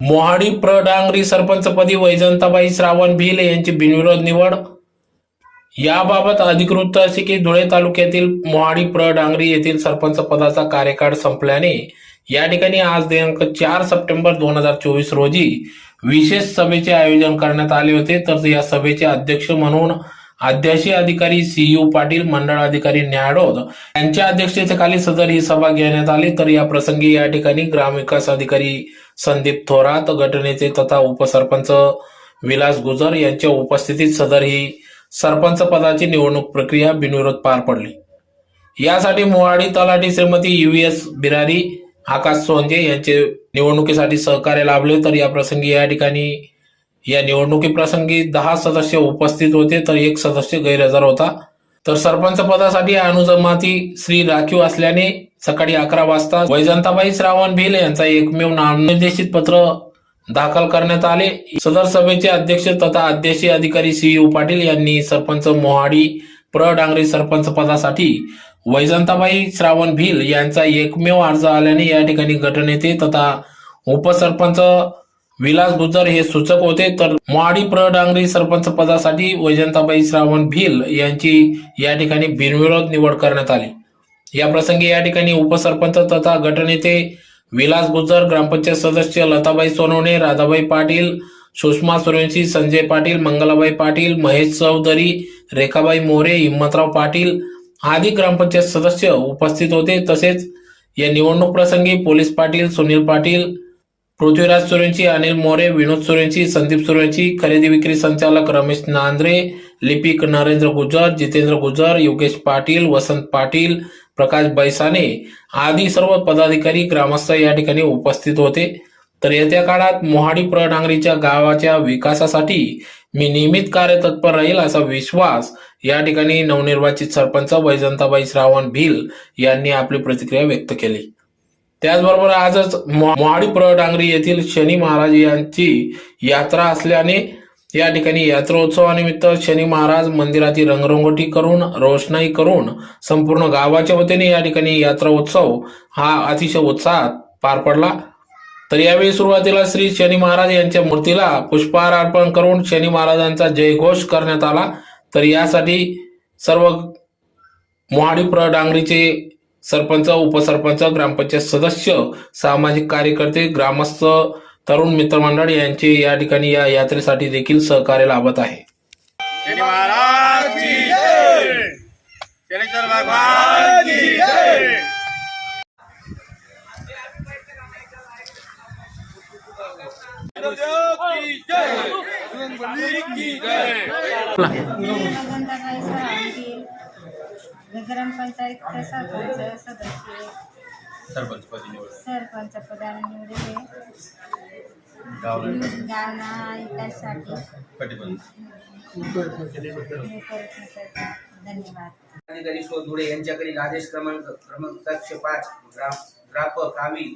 मोहाडी प्रडांगरी सरपंचपदी वैजंताबाई श्रावण भिल यांची बिनविरोध निवड. याबाबत अधिकृत असे की धुळे तालुक्यातील मोहाडी प्रडांगरी येथील सरपंच पदाचा कार्यकाळ संपल्याने या ठिकाणी आज दिनांक चार सप्टेंबर दोन हजार चोवीस रोजी विशेष सभेचे आयोजन करण्यात आले होते. तर या सभेचे अध्यक्ष म्हणून अध्यक्षीय अधिकारी सी यू पाटील मंडळ अधिकारी न्याडोद यांच्या अध्यक्षतेखाली सदर ही सभा घेण्यात आली. तर या प्रसंगी या ठिकाणी ग्रामविकास अधिकारी संदीप थोरात गटनेते तथा उपसरपंच विलास गुजर यांच्या उपस्थितीत सदर ही सरपंच पदाची निवडणूक प्रक्रिया बिनविरोध पार पडली. यासाठी मोहाडी तलाठी श्रीमती यू एस बिरारी आकाश सोंजे यांचे निवडणुकीसाठी सहकार्य लाभले. तर या प्रसंगी या ठिकाणी या निवडणुकी प्रसंगी दहा सदस्य उपस्थित होते तर एक सदस्य गैरहजर होता. तर सरपंच पदासाठी अनुजमाती श्री राखीव असल्याने सकाळी अकरा वाजता वैजंताबाई श्रावण भिल यांचा एकमेव नामनिर्देशित पत्र दाखल करण्यात आले. सदर सभेचे अध्यक्ष तथा अध्यक्षीय अधिकारी सी यू पाटील यांनी सरपंच मोहाडी प्र. डांगरे सरपंच पदासाठी वैजंताबाई श्रावण भिल यांचा एकमेव अर्ज आल्याने या ठिकाणी गटनेते तथा उपसरपंच विलास गुजर हे सूचक होते. तर मोहाडी प्र डांगरी सरपंच पदासाठी वैजंताबाई श्रावण भिल यांची या ठिकाणी बिनविरोध निवड करण्यात आली. या प्रसंगी या ठिकाणी उपसरपंच तथा गटनेते विलास गुजर ग्रामपंचायत सदस्य लताबाई सोनवणे राधाबाई पाटील सुषमा सूर्यवंशी संजय पाटील मंगलाबाई पाटील महेश चौधरी रेखाबाई मोरे हिम्मतराव पाटील आदी ग्रामपंचायत सदस्य उपस्थित होते. तसेच या निवडणूक प्रसंगी पोलीस पाटील सुनील पाटील पृथ्वीराज सूर्यवंशी अनिल मोरे विनोद सूर्यवंशी संदीप सूर्यवंशी खरेदी विक्री संचालक रमेश नांद्रे लिपिक नरेंद्र गुजर जितेंद्र गुजर योगेश पाटील वसंत पाटील प्रकाश बैसाने आदी सर्व पदाधिकारी ग्रामस्थ या ठिकाणी उपस्थित होते. तर येत्या काळात मोहाडी प्रडांगरीच्या गावाच्या विकासासाठी मी नियमित कार्यतत्पर राहील असा विश्वास या ठिकाणी नवनिर्वाचित सरपंच वैजंताबाई श्रावण भिल यांनी आपली प्रतिक्रिया व्यक्त केली. त्याचबरोबर आजच मो- प्र डांगरी येथील शनी महाराज यांची यात्रा असल्याने या ठिकाणी यात्रोत्सवानिमित्त शनी महाराज मंदिराची रंगरंगोटी करून रोषणाई करून संपूर्ण गावाच्या वतीने या ठिकाणी यात्रा उत्सव हा अतिशय उत्साहात पार पडला. तर यावेळी सुरुवातीला श्री शनी महाराज यांच्या मूर्तीला पुष्पहार अर्पण करून शनी महाराजांचा जयघोष करण्यात आला. तर यासाठी सर्व मोहाडी प्रडांगरीचे सरपंच उपसरपंच ग्रामपंचायत सदस्य सामाजिक कार्यकर्ते ग्रामस्थ तरुण मित्रमंडळ यांचे या ठिकाणी या यात्रेसाठी देखील सहकार्य लाभत आहे. की जय! ग्रामपंचायत सरपंच सदस्य सरपंच पदाने निवडले गावना विकासासाठी धन्यवाद अधिकारी यांच्याकडील आदेश क्रमांक क्रमांक एकशे पाच ग्राम ग्राप कावी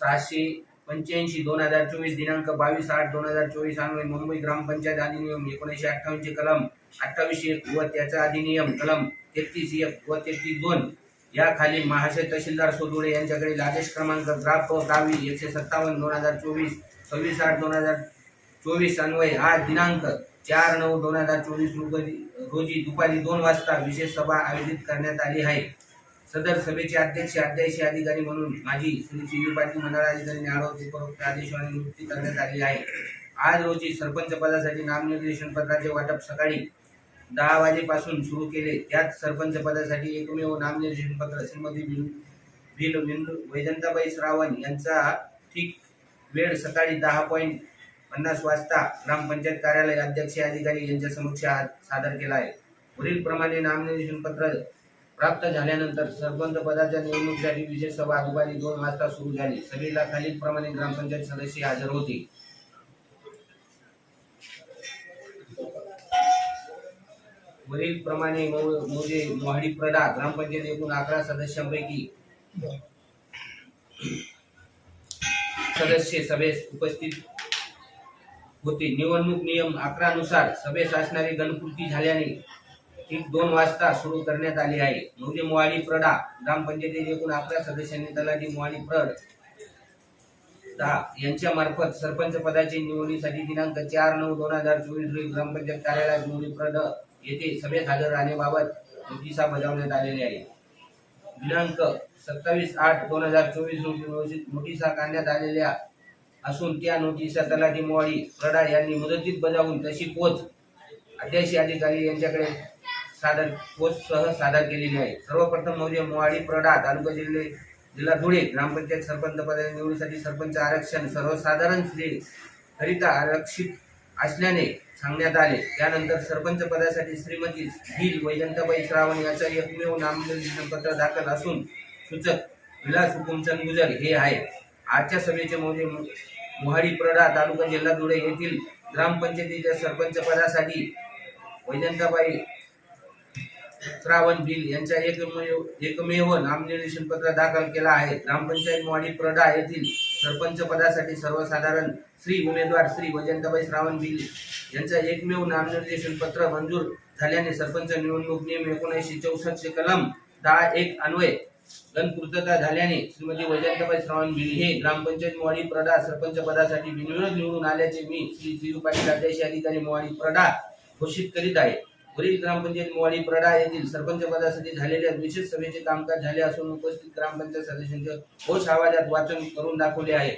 सहाशे पंच्याऐंशी दोन हजार चोवीस दिनांक बावीस आठ दोन हजार चोवीस अन्वये मुंबई ग्रामपंचायत अधिनियम एकोणीसशे अठ्ठावन्नचे कलम अठ्ठावीस एक व त्याचा अधिनियम कलम तेहतीस एक व तेहतीस दोन या खाली महाशय तहसीलदार सोदुळे यांच्याकडील आदेश क्रमांक ग्राफ कावी एकशे सत्तावन्न दोन हजार चोवीस सव्वीस आठ दोन हजार चोवीस अन्वये आज दिनांक चार नऊ दोन हजार चोवीस रोजी दुपारी दोन वाजता विशेष सभा आयोजित करण्यात आली आहे. सदर सभेचे अध्यक्ष अध्यक्ष अधिकारी म्हणून माझी श्री सी व्ही पाटील मंडळ अधिकारी न्यायालय उपरोक्त आदेशाने नियुक्ती करण्यात आली आहे. आज रोजी सरपंच पदासाठी नामनिर्देशन पत्राचे वाटप सकाळी दहा वाजेपासून सुरू केले. त्यात सरपंच पदासाठी एकमेव नामनिर्देशन पत्र श्रीमती बिन बिल बिंदू वैजंताबाई श्रावण यांचा ठीक वेळ सकाळी दहा पॉईंट पन्नास वाजता ग्रामपंचायत कार्यालय अध्यक्ष अधिकारी यांच्या समक्ष सादर केला आहे. पुढील प्रमाणे नामनिर्देशन पत्र प्राप्त झाल्यानंतर सरपंच पदाच्या निवडणुकीसाठी विशेष सभा दुपारी दोन वाजता सुरू झाली. सभेला खालीलप्रमाणे ग्रामपंचायत सदस्य हजर होते. वरील प्रमाणे मौ- मोहाडी प्रडा ग्रामपंचायत एकूण अकरा सदस्यांपैकी सदस्य सभेस उपस्थित होते. निवडणूक नियम अकरा नुसार सभेस असणारी गणपूर्ती झाल्याने ठीक दोन वाजता सुरू करण्यात आली आहे. म्हणजे मोहाडी प्रडा ग्रामपंचायतीत एकूण अकरा सदस्यांनी तलाठी मोहाडी प्रड दहा यांच्या मार्फत सरपंच पदाची निवडीसाठी दिनांक चार नऊ दोन हजार चोवीस रोजी ग्रामपंचायत कार्यालयात निवडी प्रड येथे सभेत हजर राहण्याबाबत नोटिसा बजावण्यात आलेली आहे. दिनांक सत्तावीस आठ दोन हजार चोवीस रोजी नोटिसा काढण्यात आलेल्या असून त्या नोटिसा तलाठी मोवाडी प्रडा यांनी मुदतीत बजावून तशी पोच अध्याशी अधिकारी यांच्याकडे सादर पोच सह सादर केलेली आहे. सर्वप्रथम म्हणजे मोवाडी प्रडा तालुका जिल्हे जिल्हा धुळे ग्रामपंचायत सरपंच पदाच्या निवडीसाठी सरपंच आरक्षण सर्वसाधारण स्त्री आरक्षित असल्याने सांगण्यात आले. त्यानंतर सरपंच पदासाठी श्रीमती भील वैजंताबाई श्रावण याचा एकमेव नामनिर्देशनपत्र दाखल असून सूचक विलास हुकुमचंद गुजर हे आहे आजच्या सभेचे मौजे मोहाडी प्रडा तालुका जिल्हा धुळे येथील ग्रामपंचायतीच्या सरपंच पदासाठी वैजंताबाई श्रावण बिल यांच्या एकमेव एकमेव नामनिर्देशन पत्र दाखल केला आहे. ग्रामपंचायत मोहाडी प्रडा येथील सरपंच पदासाठी सर्वसाधारण श्री उमेदवार श्री वजंतबाई श्रावण बिल यांचा एकमेव नामनिर्देशन पत्र मंजूर झाल्याने सरपंच निवडणूक नियम एकोणीसशे चौसष्ट कलम दहा एक अन्वय पूर्तता झाल्याने श्रीमती वैजंतबाई श्रावण बिल हे ग्रामपंचायत मोवाडी प्रडा सरपंच पदासाठी बिनविरोध निवडून आल्याचे मी श्री सीयू पाटील अध्यक्ष अधिकारी मोहाडी प्रडा घोषित करीत आहे. वरील ग्रामपंचायत मोवाडी प्रडा येथील सरपंच पदासाठी झालेल्या विशेष सभेचे कामकाज झाले असून उपस्थित ग्रामपंचायत सदस्यांचे घोष आवाजात वाचन करून दाखवले आहे.